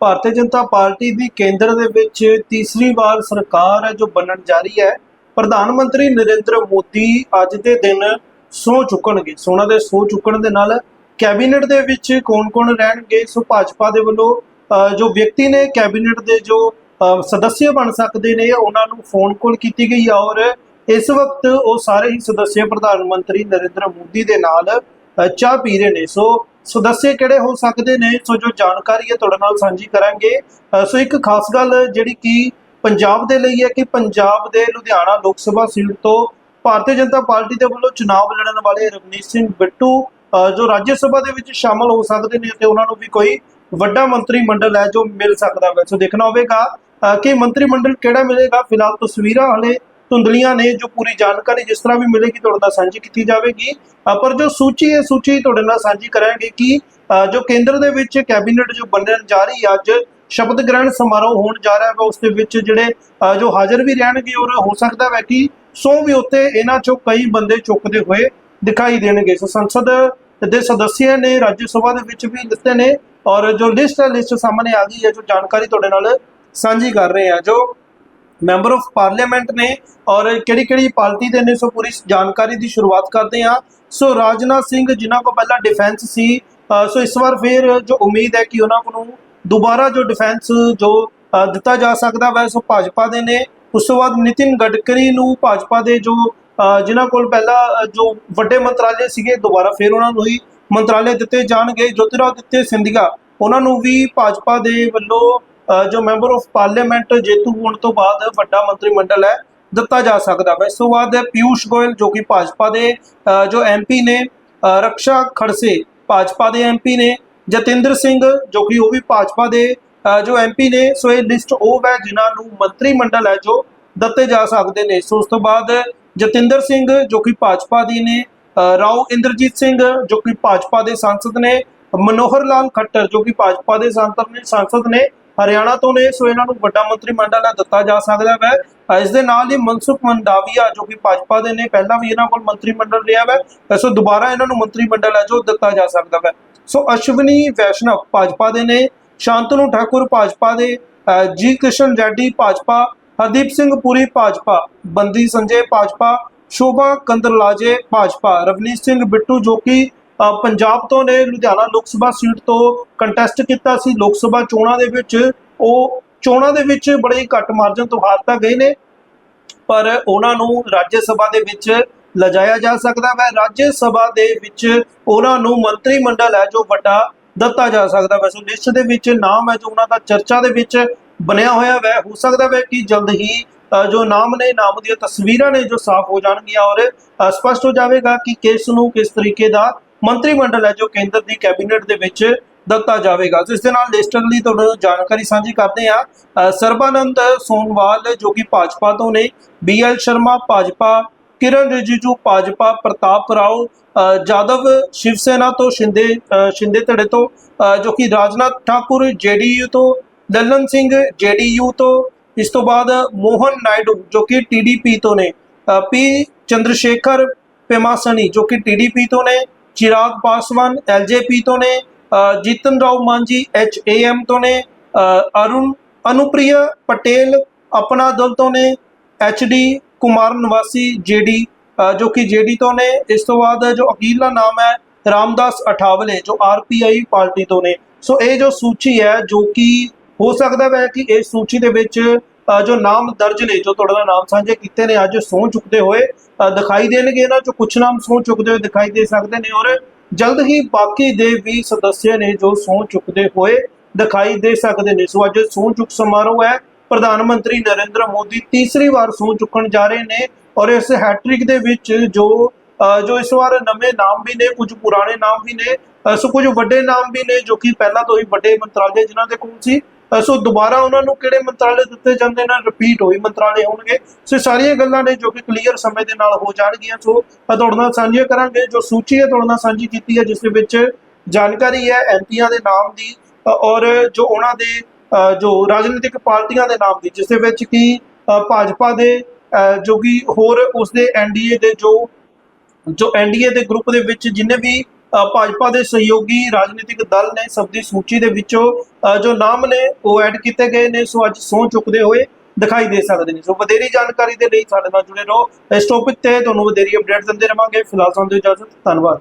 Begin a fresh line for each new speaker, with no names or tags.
Bharatiya Janata party ਦੀ ਕੇਂਦਰ ਦੇ ਵਿੱਚ ਤੀਸਰੀ ਵਾਰ ਸਰਕਾਰ ਹੈ ਜੋ ਬਣਨ ਜਾ ਰਹੀ ਹੈ ਪ੍ਰਧਾਨ ਮੰਤਰੀ ਨਰਿੰਦਰ ਮੋਦੀ ਅੱਜ ਦੇ ਦਿਨ ਸਹੁੰ ਚੁੱਕਣਗੇ। ਸੋਨਾ ਦੇ ਸਹੁੰ ਚੁੱਕਣ ਦੇ ਨਾਲ ਕੈਬਨਿਟ ਦੇ ਵਿੱਚ ਕੌਣ-ਕੌਣ ਰਹਿਣਗੇ? ਸੋ ਭਾਜਪਾ ਦੇ ਵੱਲੋਂ ਜੋ ਵਿਅਕਤੀ ਨੇ ਕੈਬਨਿਟ ਦੇ ਜੋ ਅ, ਸਦੱਸਿਆ ਬਣ ਸਕਦੇ ਨੇ ਉਹਨਾਂ ਨੂੰ ਫੋਨ ਕਾਲ ਕੀਤੀ ਗਈ ਹੈ ਔਰ ਇਸ ਵਕਤ ਉਹ ਸਾਰੇ ਹੀ ਸਦੱਸਿਆ ਪ੍ਰਧਾਨ ਮੰਤਰੀ ਨਰਿੰਦਰ ਮੋਦੀ ਦੇ ਨਾਲ ਚਾਹ ਪੀ ਰਹੇ ਨੇ। ਸੋ ਸਦੱਸਿਆ ਕਿਹੜੇ ਹੋ ਸਕਦੇ ਨੇ, ਸੋ ਜੋ ਜਾਣਕਾਰੀ ਹੈ ਤੁਹਾਡੇ ਨਾਲ ਸਾਂਝੀ ਕਰਾਂਗੇ। ਸੋ ਇੱਕ ਖਾਸ ਗੱਲ ਜਿਹੜੀ ਕਿ ਪੰਜਾਬ ਦੇ ਲਈ ਹੈ ਕਿ ਪੰਜਾਬ ਦੇ ਲੁਧਿਆਣਾ ਲੋਕ ਸਭਾ ਸੀਟ ਤੋਂ ਭਾਰਤੀ ਜਨਤਾ ਪਾਰਟੀ ਦੇ ਵੱਲੋਂ ਚੁਣਾਵ ਲੜਨ ਵਾਲੇ ਰਵਨੀਤ ਸਿੰਘ ਬਿੱਟੂ ਜੋ ਰਾਜ ਸਭਾ ਦੇ ਵਿੱਚ ਸ਼ਾਮਲ ਹੋ ਸਕਦੇ ਨੇ ਤੇ ਉਹਨਾਂ ਨੂੰ ਵੀ ਕੋਈ ਵੱਡਾ ਮੰਤਰੀ ਮੰਡਲ ਹੈ ਜੋ ਮਿਲ ਸਕਦਾ ਹੈ। ਸੋ ਦੇਖਣਾ ਹੋਵੇਗਾ ਕਿ ਮੰਤਰੀ ਮੰਡਲ ਕਿਹੜਾ ਮਿਲੇਗਾ। ਫਿਲਹਾਲ ਤਸਵੀਰਾਂ ਹਲੇ ਧੁੰਦਲੀਆਂ ਨੇ ਜੋ ਪੂਰੀ ਜਾਣਕਾਰੀ ਜਿਸ ਤਰ੍ਹਾਂ ਵੀ ਮਿਲੇਗੀ ਤੁਹਾਡੇ ਨਾਲ ਸਾਂਝੀ ਕੀਤੀ ਜਾਵੇਗੀ। ਪਰ ਜੋ ਸੂਚੀ ਹੈ, ਸੂਚੀ ਤੁਹਾਡੇ ਨਾਲ ਸਾਂਝੀ ਕਰਾਂਗੇ ਕਿ ਜੋ ਕੇਂਦਰ ਦੇ ਵਿੱਚ ਕੈਬਨਿਟ ਜੋ ਬਣਨ ਜਾ ਰਹੀ ਅੱਜ ਸ਼ਬਦ ਗ੍ਰਹਿਣ ਸਮਾਰੋਹ ਹੋਣ ਜਾ ਰਿਹਾ ਹੈ ਉਸ ਦੇ ਵਿੱਚ ਜਿਹੜੇ ਜੋ ਹਾਜ਼ਰ ਵੀ ਰਹਿਣਗੇ ਔਰ ਹੋ ਸਕਦਾ ਹੈ ਕਿ ਸੋ ਵੀ ਉੱਤੇ ਇਹਨਾਂ ਚੋਂ ਕਈ ਬੰਦੇ ਚੁੱਕਦੇ ਹੋਏ ਦਿਖਾਈ ਦੇਣਗੇ। ਸੋ ਸੰਸਦ ਦੇ ਸਦੱਸਿਆ ਨੇ ਰਾਜ ਸਭਾ ਦੇ ਵਿੱਚ ਵੀ ਦਿੱਤੇ ਨੇ ਔਰ ਜੋ ਲਿਸਟ ਹੈ, ਲਿਸਟ ਸਾਹਮਣੇ ਆ ਗਈ ਹੈ, ਜੋ ਜਾਣਕਾਰੀ ਤੁਹਾਡੇ ਨਾਲ ਸਾਂਝੀ ਕਰ ਰਹੇ ਆ ਜੋ ਮੈਂਬਰ ਆਫ ਪਾਰਲੀਮੈਂਟ ਨੇ ਔਰ ਕਿਹੜੀ ਕਿਹੜੀ ਪਾਰਟੀ ਦੇ ਨੇ, ਸੋ ਪੂਰੀ ਜਾਣਕਾਰੀ ਦੀ ਸ਼ੁਰੂਆਤ ਕਰਦੇ ਹਾਂ। ਸੋ ਰਾਜਨਾਥ ਸਿੰਘ, ਜਿਨ੍ਹਾਂ ਕੋ ਪਹਿਲਾਂ ਡਿਫੈਂਸ ਸੀ ਸੋ ਇਸ ਵਾਰ ਫਿਰ ਜੋ ਉਮੀਦ ਹੈ ਕਿ ਉਹਨਾਂ ਨੂੰ ਦੁਬਾਰਾ ਜੋ ਡਿਫੈਂਸ ਜੋ ਦਿੱਤਾ ਜਾ ਸਕਦਾ ਵੈ, ਸੋ ਭਾਜਪਾ ਦੇ ਨੇ। ਉਸ ਤੋਂ ਬਾਅਦ ਨਿਤਿਨ ਗਡਕਰੀ ਨੂੰ ਭਾਜਪਾ ਦੇ ਜੋ ਜਿਨ੍ਹਾਂ ਕੋਲ ਪਹਿਲਾਂ ਜੋ ਵੱਡੇ ਮੰਤਰਾਲੇ ਸੀਗੇ, ਦੁਬਾਰਾ ਫਿਰ ਉਹਨਾਂ ਨੂੰ ਹੀ ਮੰਤਰਾਲੇ ਦਿੱਤੇ ਜਾਣਗੇ। ਜੋਤਿਰਾਦਿੱਤਯ ਸਿੰਧੀਆ, ਉਹਨਾਂ ਨੂੰ ਵੀ ਭਾਜਪਾ ਦੇ ਵੱਲੋਂ ਜੋ ਮੈਂਬਰ ਆਫ ਪਾਰਲੀਮੈਂਟ ਜੇਤੂ ਹੋਣ ਤੋਂ ਬਾਅਦ ਵੱਡਾ ਮੰਤਰੀ ਮੰਡਲ ਹੈ ਦਿੱਤਾ ਜਾ ਸਕਦਾ ਹੈ। ਇਸ ਤੋਂ ਬਾਅਦ ਪਿਊਸ਼ ਗੋਇਲ ਜੋ ਕਿ ਭਾਜਪਾ ਦੇ ਅ, ਜੋ ਐਮਪੀ ਨੇ ਰਕਸ਼ਾ ਖੜਸੇ ਭਾਜਪਾ ਦੇ ਐਮਪੀ ਨੇ ਜਤਿੰਦਰ ਸਿੰਘ ਜੋ ਕਿ ਉਹ ਵੀ ਭਾਜਪਾ ਦੇ ਅ, ਜੋ ਐਮਪੀ ਨੇ ਸੋ ਇਹ ਲਿਸਟ ਉਹ ਹੈ ਜਿਨ੍ਹਾਂ ਨੂੰ ਮੰਤਰੀ ਮੰਡਲ ਹੈ ਜੋ ਦਿੱਤੇ ਜਾ ਸਕਦੇ ਨੇ। ਸੋ ਉਸ ਤੋਂ ਬਾਅਦ ਜਤਿੰਦਰ ਸਿੰਘ ਜੋ ਕਿ ਭਾਜਪਾ ਦੀ ਨੇ ਰਾਓ ਇੰਦਰਜੀਤ ਸਿੰਘ ਜੋ ਕਿ ਭਾਜਪਾ ਦੇ ਸੰਸਦ ਨੇ ਮਨੋਹਰ ਲਾਲ ਖੱਟਰ ਜੋ ਕਿ ਭਾਜਪਾ ਦੇ ਸੰਸਦ ਨੇ ਸੰਸਦ ਨੇ ਹਰਿਆਣਾ ਤੋਂ ਨੇ, ਸੋ ਇਹਨਾਂ ਨੂੰ ਵੱਡਾ ਮੰਤਰੀ ਮੰਡਲ ਹੈ ਦਿੱਤਾ ਜਾ ਸਕਦਾ ਹੈ ਇਸ ਦੇ ਨਾਲ ਹੀ ਮਨਸੁਖ ਮੰਡਾਵੀਆ, ਜੋ ਕਿ ਭਾਜਪਾ ਦੇ ਨੇ, ਪਹਿਲਾਂ ਵੀ ਇਹਨਾਂ ਕੋਲ ਮੰਤਰੀ ਮੰਡਲ ਰਿਹਾ ਹੈ ਸੋ ਦੁਬਾਰਾ ਇਹਨਾਂ ਨੂੰ ਮੰਤਰੀ ਮੰਡਲ ਹੈ, ਜੋ ਦਿੱਤਾ ਜਾ ਸਕਦਾ ਹੈ ਸੋ ਅਸ਼ਵਨੀ, ਵੈਸ਼ਨਵ ਭਾਜਪਾ ਦੇ ਨੇ, ਸ਼ਾਂਤਨੂ ਠਾਕੁਰ ਭਾਜਪਾ ਦੇ ਜੀ ਕਿਸ਼ਨ ਰੈਡੀ ਭਾਜਪਾ, ਹਰਦੀਪ ਸਿੰਘ ਪੁਰੀ ਭਾਜਪਾ, ਬੰਦੀ ਸੰਜੇ ਭਾਜਪਾ, ਸ਼ੋਭਾ ਕੰਦਰਲਾਜੇ ਭਾਜਪਾ, ਰਵਨੀਤ ਸਿੰਘ ਬਿੱਟੂ ਜੋ ਕਿ ਪੰਜਾਬ ਤੋਂ ਨੇ ਲੁਧਿਆਣਾ ਲੋਕ ਸਭਾ ਸੀਟ ਤੋਂ ਕੰਟੈਸਟ ਕੀਤਾ ਸੀ। ਲੋਕ ਸਭਾ ਚੋਣਾਂ ਦੇ ਵਿੱਚ ਉਹ ਚੋਣਾਂ ਦੇ ਵਿੱਚ ਬੜੇ ਘੱਟ ਮਾਰਜਨ ਤੋਂ ਹਾਰ ਤਾਂ ਗਏ ਨੇ, ਪਰ ਉਹਨਾਂ ਨੂੰ ਰਾਜ ਸਭਾ ਦੇ ਵਿੱਚ ਲਿਜਾਇਆ ਜਾ ਸਕਦਾ ਹੈ ਰਾਜ ਸਭਾ ਦੇ ਵਿੱਚ ਉਹਨਾਂ ਨੂੰ ਮੰਤਰੀ ਮੰਡਲ ਹੈ ਜੋ ਵੱਡਾ ਦਿੱਤਾ ਜਾ ਸਕਦਾ ਹੈ ਸੋ ਲਿਸਟ ਦੇ ਵਿੱਚ ਨਾਮ ਹੈ ਜੋ ਉਹਨਾਂ ਦਾ ਚਰਚਾ ਦੇ ਵਿੱਚ ਬਣਿਆ ਹੋਇਆ ਹੈ ਹੋ ਸਕਦਾ ਹੈ ਕਿ ਜਲਦ ਹੀ ਜੋ ਨਾਮ ਨੇ, ਨਾਮ ਦੀਆਂ ਤਸਵੀਰਾਂ ਨੇ ਜੋ ਸਾਫ਼ ਹੋ ਜਾਣਗੀਆਂ ਔਰ ਸਪਸ਼ਟ ਹੋ ਜਾਵੇਗਾ ਕਿ ਕਿਸ ਨੂੰ ਕਿਸ ਤਰੀਕੇ ਦਾ ਮੰਤਰੀ ਮੰਡਲ ਹੈ ਜੋ ਕੇਂਦਰ ਦੀ ਕੈਬਨਿਟ ਦੇ ਵਿੱਚ ਦਿੱਤਾ ਜਾਵੇਗਾ। ਇਸ ਦੇ ਨਾਲ ਲਿਸਟ ਲਈ ਤੁਹਾਨੂੰ ਜਾਣਕਾਰੀ ਸਾਂਝੀ ਕਰਦੇ ਆ ਸਰਬਾਨੰਦ ਸੋਨਵਾਲ ਜੋ ਕਿ ਭਾਜਪਾ ਤੋਂ ਨੇ ਬੀਐਲ ਸ਼ਰਮਾ ਭਾਜਪਾ ਕਿਰਨ ਰਿਜੀਜੂ ਭਾਜਪਾ ਪ੍ਰਤਾਪ ਰਾਓ ਅ, ਜਾਦਵ ਸ਼ਿਵ ਸੈਨਾ ਤੋਂ ਸ਼ਿੰਦੇ ਅ, ਸ਼ਿੰਦੇ ਧੜੇ ਤੋਂ ਜੋ ਕਿ ਰਾਜਨਾਥ ਠਾਕੁਰ ਜੇਡੀਯੂ ਤੋਂ ਲਲਨ ਸਿੰਘ ਜੇਡੀਯੂ ਤੋਂ ਇਸ ਤੋਂ ਬਾਅਦ ਮੋਹਨ ਨਾਇਡੂ ਜੋ ਕਿ ਟੀਡੀਪੀ ਤੋਂ ਨੇ ਪੀ ਚੰਦਰਸ਼ੇਖਰ ਪੇਮਾਸਣੀ ਜੋ ਕਿ ਟੀਡੀਪੀ ਤੋਂ ਨੇ ਚਿਰਾਗ ਪਾਸਵਾਨ ਐਲਜੇਪੀ ਤੋਂ ਨੇ ਜੀਤਨ ਰਾਓ ਮਾਂਜੀ ਐਚਏਐਮ ਤੋਂ ਨੇ ਅਰੁਣ ਅਨੁਪ੍ਰਿਆ ਪਟੇਲ ਆਪਣਾ ਦਲ ਤੋਂ ਨੇ ਐਚਡੀ ਕੁਮਾਰ ਨਿਵਾਸੀ ਜੇਡੀ ਜੋ ਕਿ ਜੇਡੀ ਤੋਂ ਨੇ ਇਸ ਤੋਂ ਬਾਅਦ ਜੋ ਅਕੀਲਾ ਨਾਮ ਹੈ ਰਾਮਦਾਸ ਅਠਾਵਲੇ ਜੋ ਆਰਪੀਆਈ ਪਾਰਟੀ ਤੋਂ ਨੇ ਸੋ ਇਹ ਜੋ ਸੂਚੀ ਹੈ ਜੋ ਕਿ ਹੋ ਸਕਦਾ ਹੈ ਕਿ ਇਸ ਸੂਚੀ ਦੇ ਵਿੱਚ ਜੋ ਨਾਮ ਦਰਜ ਨੇ, ਜੋ ਤੁਹਾਡੇ ਨਾਲ ਨਾਮ ਸਾਂਝੇ ਕੀਤੇ ਨੇ, ਅੱਜ ਸਹੁੰ ਚੁੱਕਦੇ ਹੋਏ ਦਿਖਾਈ ਦੇਣਗੇ ਇਹਨਾਂ ਚੋਂ ਕੁਝ ਨਾਮ ਸਹੁੰ ਚੁੱਕਦੇ ਹੋਏ ਦਿਖਾਈ ਦੇ ਸਕਦੇ ਨੇ ਔਰ ਜਲਦ ਹੀ ਬਾਕੀ ਦੇ ਵੀ ਸਦੱਸਿਆ ਨੇ ਜੋ ਸਹੁੰ ਚੁੱਕਦੇ ਹੋਏ ਦਿਖਾਈ ਦੇ ਸਕਦੇ ਨੇ। ਸੋ ਅੱਜ ਸਹੁੰ ਚੁੱਕ ਸਮਾਰੋਹ ਹੈ। ਪ੍ਰਧਾਨ ਮੰਤਰੀ ਨਰਿੰਦਰ ਮੋਦੀ ਤੀਸਰੀ ਵਾਰ ਸਹੁੰ ਚੁੱਕਣ ਜਾ ਰਹੇ ਨੇ ਔਰ ਇਸ ਹੈਟ੍ਰਿਕ ਦੇ ਵਿੱਚ ਜੋ ਜੋ ਇਸ ਵਾਰ ਨਵੇਂ ਨਾਮ ਵੀ ਨੇ, ਕੁਝ ਪੁਰਾਣੇ ਨਾਮ ਵੀ ਨੇ ਸੋ ਕੁਝ ਵੱਡੇ ਨਾਮ ਵੀ ਨੇ, ਜੋ ਕਿ ਪਹਿਲਾਂ ਤੋਂ ਹੀ ਵੱਡੇ ਮੰਤਰਾਲੇ ਜਿਨ੍ਹਾਂ ਦੇ ਕੋਲ ਸੀ ਸੋ ਦੁਬਾਰਾ ਉਹਨਾਂ ਨੂੰ ਕਿਹੜੇ ਮੰਤਰਾਲੇ ਦਿੱਤੇ ਜਾਂਦੇ ਨੇ? ਰਿਪੀਟ ਹੋਈ ਮੰਤਰਾਲੇ ਹੋਣਗੇ। ਸੋ ਸਾਰੀਆਂ ਗੱਲਾਂ ਨੇ ਜੋ ਕਿ ਕਲੀਅਰ ਸਮੇਂ ਦੇ ਨਾਲ ਹੋ ਜਾਣਗੀਆਂ। ਸੋ ਤੁਹਾਡੇ ਨਾਲ ਸਾਂਝੀਆਂ ਕਰਾਂਗੇ। ਜੋ ਸੂਚੀ ਹੈ, ਤੁਹਾਡੇ ਨਾਲ ਸਾਂਝੀ ਕੀਤੀ ਹੈ, ਜਿਸ ਦੇ ਵਿੱਚ ਜਾਣਕਾਰੀ ਹੈ ਐਮਪੀਆਂ ਦੇ ਨਾਮ ਦੀ ਔਰ ਜੋ ਉਹਨਾਂ ਦੇ ਜੋ ਰਾਜਨੀਤਿਕ ਪਾਰਟੀਆਂ ਦੇ ਨਾਮ ਦੀ, ਜਿਸ ਦੇ ਵਿੱਚ ਕੀ ਭਾਜਪਾ ਦੇ ਜੋ ਕਿ ਹੋਰ ਉਸ ਦੇ ਐਨਡੀਏ ਦੇ ਜੋ ਜੋ ਐਨਡੀਏ ਦੇ ਗਰੁੱਪ ਦੇ ਵਿੱਚ ਜਿੰਨੇ ਵੀ ਭਾਜਪਾ ਦੇ ਸਹਿਯੋਗੀ ਰਾਜਨੀਤਿਕ ਦਲ ਨੇ ਸਭ ਦੀ ਸੂਚੀ ਦੇ ਵਿੱਚੋਂ ਜੋ ਨਾਮ ਨੇ ਉਹ ਐਡ ਕੀਤੇ ਗਏ ਨੇ, ਸੋ ਅੱਜ ਸਹੁੰ ਚੁੱਕਦੇ ਹੋਏ ਦਿਖਾਈ ਦੇ ਸਕਦੇ ਨੇ। ਸੋ ਵਧੇਰੀ ਜਾਣਕਾਰੀ ਦੇ ਲਈ ਸਾਡੇ ਨਾਲ ਜੁੜੇ ਰਹੋ। ਇਸ ਟੌਪਿਕ ਤੇ ਤੁਹਾਨੂੰ ਵਧੇਰੀ ਅਪਡੇਟ ਦਿੰਦੇ ਰਵਾਂਗੇ। ਫਿਲਹਾਲ ਸਾਨੂੰ ਇਜਾਜ਼ਤ। ਧੰਨਵਾਦ।